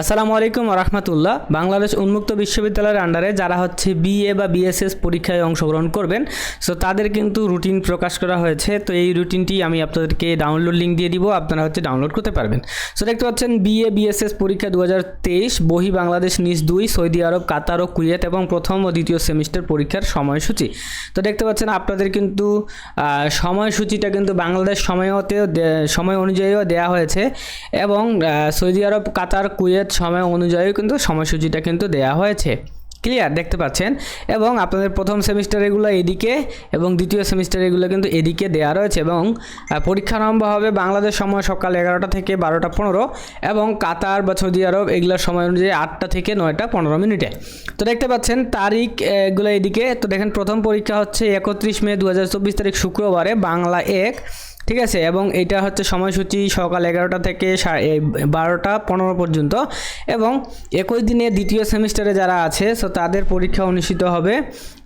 আসসালামু আলাইকুম রহমতুল্লাহ। বাংলাদেশ উন্মুক্ত বিশ্ববিদ্যালয়ের আন্ডারে যারা হচ্ছে বিএ বা বিএসএস পরীক্ষায় অংশগ্রহণ করবেন সো তাদের কিন্তু রুটিন প্রকাশ করা হয়েছে। তো এই রুটিনটি আমি আপনাদেরকে ডাউনলোড লিঙ্ক দিয়ে দিব, আপনারা হচ্ছে ডাউনলোড করতে পারবেন। সো দেখতে পাচ্ছেন বিএ বিএসএস পরীক্ষা দু বহি বাংলাদেশ, নিজ দুই, সৌদি আরব, কাতার ও কুয়েত এবং প্রথম ও দ্বিতীয় সেমিস্টার পরীক্ষার সময়সূচি। তো দেখতে পাচ্ছেন, আপনাদের কিন্তু সময়সূচিটা কিন্তু বাংলাদেশ সময়তেও সময় অনুযায়ীও দেওয়া হয়েছে এবং সৌদি আরব, কাতার, কুয়েত সময় অনুযায়ী কিন্তু সময়সূচিটা কিন্তু দেওয়া হয়েছে। ক্লিয়ার দেখতে পাচ্ছেন? এবং আপনাদের প্রথম সেমিস্টার এগুলো এদিকে এবং দ্বিতীয় সেমিস্টার এগুলো কিন্তু এদিকে দেওয়া রয়েছে এবং পরীক্ষা আরম্ভ হবে বাংলাদেশ সময় সকাল এগারোটা থেকে বারোটা পনেরো এবং কাতার বা সৌদি আরব এগুলোর সময় অনুযায়ী আটটা থেকে নয়টা পনেরো মিনিটে। তো দেখতে পাচ্ছেন, তারিখ এগুলো এদিকে। তো দেখেন, প্রথম পরীক্ষা হচ্ছে একত্রিশ মে দু হাজার চব্বিশ তারিখ শুক্রবারে বাংলা এক। ঠিক আছে, এবং এটা হচ্ছে সময়সূচি সকাল এগারোটা থেকে বারোটা পনেরো পর্যন্ত। এবং একই দিনে দ্বিতীয় সেমিস্টারে যারা আছে সো তাদের পরীক্ষা অনুষ্ঠিত হবে,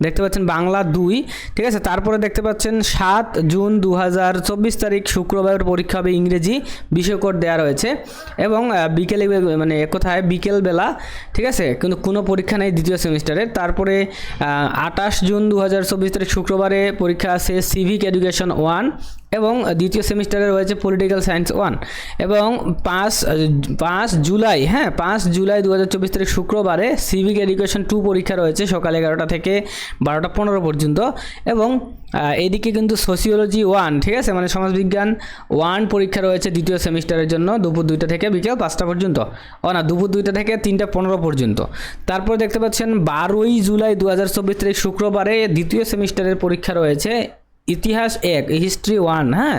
দেখতে পাচ্ছেন বাংলা দুই, ঠিক আছে? তারপরে দেখতে পাচ্ছেন সাত জুন দু হাজার চব্বিশ তারিখ শুক্রবার পরীক্ষা হবে ইংরেজি বিষয় দেওয়া রয়েছে। এবং বিকেলে মানে কথায় বিকেলবেলা, ঠিক আছে? কিন্তু কোনো পরীক্ষা নেই দ্বিতীয় সেমিস্টারে। তারপরে আঠাশ জুন দু হাজার চব্বিশ তারিখ, শুক্রবারে পরীক্ষা আছে সিভিক এডুকেশন ওয়ান এবং দ্বিতীয় সেমিস্টারে রয়েছে পলিটিক্যাল সায়েন্স ওয়ান এবং পাঁচ পাঁচ জুলাই হ্যাঁ পাঁচ জুলাই দু হাজার চব্বিশ তারিখ শুক্রবারে সিভিক এডুকেশন টু পরীক্ষা রয়েছে সকাল এগারোটা থেকে বারোটা পনেরো পর্যন্ত এবং এদিকে কিন্তু সোসিওলজি ওয়ান ঠিক আছে? মানে সমাজবিজ্ঞান ওয়ান পরীক্ষা রয়েছে দ্বিতীয় সেমিস্টারের জন্য দুপুর দুইটা থেকে বিকেল পাঁচটা পর্যন্ত। ও না, দুপুর দুইটা থেকে তিনটা পনেরো পর্যন্ত। তারপর দেখতে পাচ্ছেন বারোই জুলাই দু হাজার চব্বিশ তারিখ শুক্রবারে দ্বিতীয় সেমিস্টারের পরীক্ষা রয়েছে ইতিহাস এক হিস্ট্রি ওয়ান হ্যাঁ?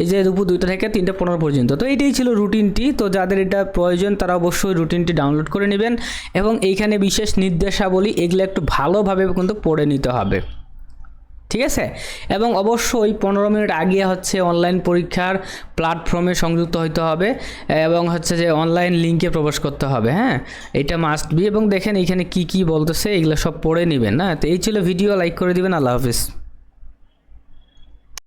এই যে দুপুর দুইটা থেকে তিনটে পনেরো পর্যন্ত। তো এইটাই ছিল রুটিনটি তো যাদের এটা প্রয়োজন, তারা অবশ্যই রুটিনটি ডাউনলোড করে নেবেন এবং এইখানে বিশেষ নির্দেশাবলী, এগুলো একটু ভালোভাবে কিন্তু পড়ে নিতে হবে। ঠিক আছে? এবং অবশ্যই পনেরো মিনিট আগে হচ্ছে অনলাইন পরীক্ষার প্ল্যাটফর্মে সংযুক্ত হইতে হবে এবং হচ্ছে যে অনলাইন লিঙ্কে প্রবেশ করতে হবে হ্যাঁ? এটা মাস্ট বি এবং দেখেন এখানে কি কি বলতেছে, এগুলো সব পড়ে নেবেন না তো এই ছিল ভিডিও লাইক করে দিবেন, আল্লাহ হাফিজ।